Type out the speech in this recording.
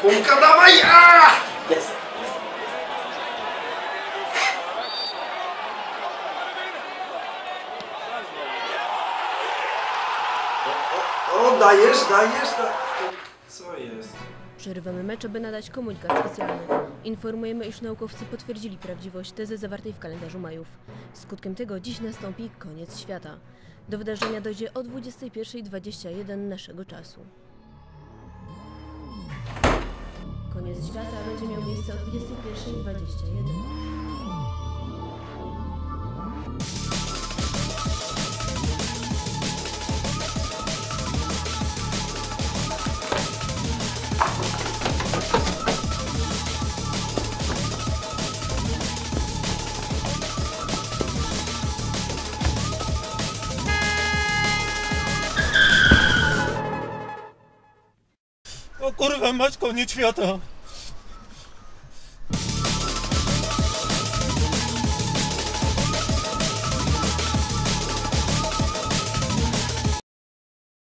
Kulka dawaj! A! Jest. O, dajesz, dajesz, dajesz. Co jest? Przerywamy mecz, aby nadać komunikat specjalny. Informujemy, iż naukowcy potwierdzili prawdziwość tezy zawartej w kalendarzu Majów. Skutkiem tego dziś nastąpi koniec świata. Do wydarzenia dojdzie o 21.21 naszego czasu. Świata będzie miał miejsce o 21.21. O kurwa, mać koniec.